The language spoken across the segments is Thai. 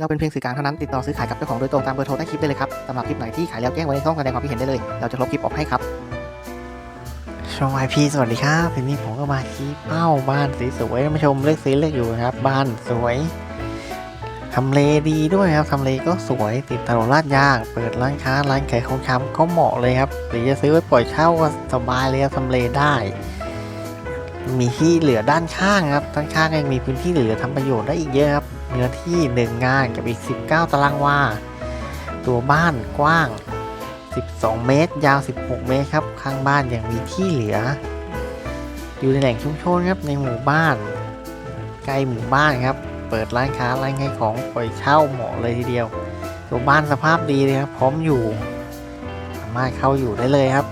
เราเป็นเพียงสื่อกลางเท่านั้นติดต่อซื้อขายกับเจ้าของโดยตรงตามเบอร์โทรใต้คลิปได้เลยครับสำหรับคลิปไหนที่ขายแล้วแจ้งไว้ในช่องแสดงความคิดเห็นได้เลย เราจะลบคลิปออกให้ครับ ช่องไอพีสวัสดีครับทีนี้ผมก็มาที่เป้าบ้านสีสวยท่านผู้ชมเลือกซื้อเลือกอยู่นะครับ บ้านสวยทำเลดีด้วยครับทำเลก็สวยติดถนนลาดยาง เปิดร้านค้าร้านขายของชำก็เหมาะเลยครับหรือจะซื้อไว้ปล่อยเช่าก็สบายเลยครับทำเลได้ มีที่เหลือด้านข้างครับ ด้านข้างยังมีพื้นที่เหลือทำประโยชน์ได้อีกเยอะครับ เนื้อที่หนึ่งงานกับอีก 19 ตารางวา ตัวบ้านกว้าง 12 เมตร ยาว 16 เมตรครับ ข้างบ้านยังมีที่เหลือ อยู่ในแหล่งชุมชนครับ ในหมู่บ้าน ใกล้หมู่บ้านครับ เปิดร้านค้าร้านขายของปล่อยเช่าเหมาะเลยทีเดียว ตัวบ้านสภาพดีเลยครับ พร้อมอยู่ สามารถเข้าอยู่ได้เลยครับ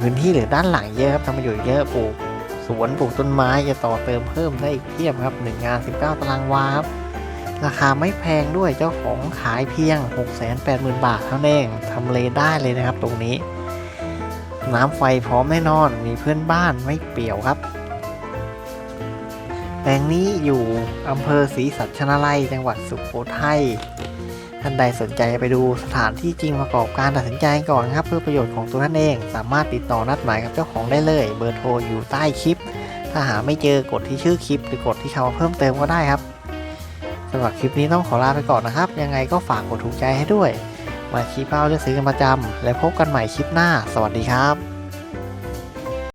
พื้นที่เหลือด้านหลังเยอะครับทำประโยชน์เยอะปลูกสวนปลูกต้นไม้จะต่อเติมเพิ่มได้อีกเพียบครับหนึ่งงาน 19 ตารางวาครับราคาไม่แพงด้วยเจ้าของขายเพียง 680,000 บาทเท่านั้นเองทำเลได้เลยนะครับตรงนี้ น้ำไฟพร้อมแน่นอนมีเพื่อนบ้านไม่เปี่ยวครับแปลงนี้อยู่อำเภอศรีสัชนาลัย จังหวัดสุโขทัย ท่านใดสนใจไปดูสถานที่จริงประกอบการตัดสินใจก่อนครับเพื่อประโยชน์ของตัวท่านเอง สามารถติดต่อนัดหมายกับเจ้าของได้เลย เบอร์โทรอยู่ใต้คลิป ถ้าหาไม่เจอกดที่ชื่อคลิป หรือกดที่คำเพิ่มเติมก็ได้ครับสำหรับคลิปนี้ต้องขอลาไปก่อนนะครับ ยังไงก็ฝากกดถูกใจให้ด้วย มาคลิปเป้าเลือกซื้อกันประจำและพบกันใหม่คลิปหน้า สวัสดีครับ